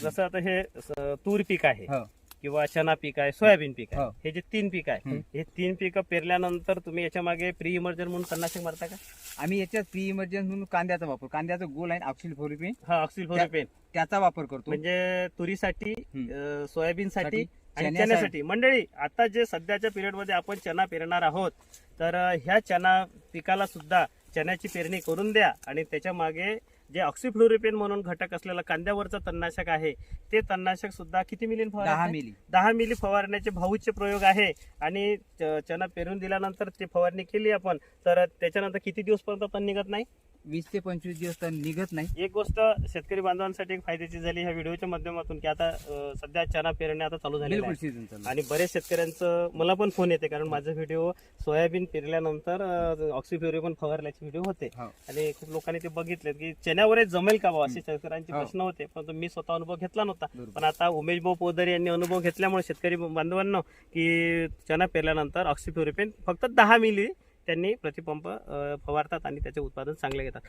जसं आता हे स- तूर पीक आहे हो किंवा चना पीक आहे सोयाबीन पीक आहे हो. हे जे तीन पीक आहे हम्म. हे तीन पिकं पेरल्यानंतर तुम्ही याच्या मागे प्री इमर्जन म्हणून तणनाशक मारता का आम्ही याच्यात प्री इमर्जन्सी म्हणून कांद्याचा वापर कांद्याचा गोल आहे ऑक्सिल फोरिपिन हा ऑक्सिल फ्लोरोपेन त्याचा वापर करतो म्हणजे तुरीसाठी हम्म. सोयाबीन साठी साठी, आणि चण्यासाठी. चण्यासाठी मंडळी आता जे सध्याच्या पिरियडमध्ये आपण चना पेरणार आहोत तर अ, ह्या चना पिकाला सुद्धा चण्याची पेरणी करून द्या आणि त्याच्यामागे जे ऑक्सिफ्लोरिपेन म्हणून घटक असलेलं कांद्यावरचं तणनाशक आहे ते तणनाशक सुद्धा किती मिलीन दहा मिली. दहा मिली फवारण्याचे भाऊचे प्रयोग आहे. आणि चना पेरून दिल्यानंतर ते फवारणी केली आपण तर त्याच्यानंतर किती दिवस पर्यंत तण निघत नाही? वीस ते पंचवीस दिवस तर निघत नाही. एक गोष्ट शेतकरी बांधवांसाठी एक फायद्याची झाली ह्या व्हिडिओच्या माध्यमातून की आता अ, सध्या चना पेरणे आता चालू बिलकुल सीझन चालू आणि बरेच शेतकऱ्यांचं मला पण फोन येते कारण माझा व्हिडिओ सोयाबीन पेरल्यानंतर ऑक्सिफ्युरी पण फवारल्याचे व्हिडिओ होते. हो. आणि खूप लोकांनी ते बघितले की चण्यावरच जमेल का बा असे शेतकऱ्यांचे हो. प्रश्न होते. पण मी स्वतः अनुभव घेतला नव्हता. बरोबर. पण आता उमेश भाऊ पोदर यांनी अनुभव घेतल्यामुळे शेतकरी बांधवांना की चना पेरल्यानंतर ऑक्सिफ्युरिपेन फक्त दहा मिली त्यांनी प्रतिपंप फवारतात आणि त्याचे उत्पादन चांगले घेतात.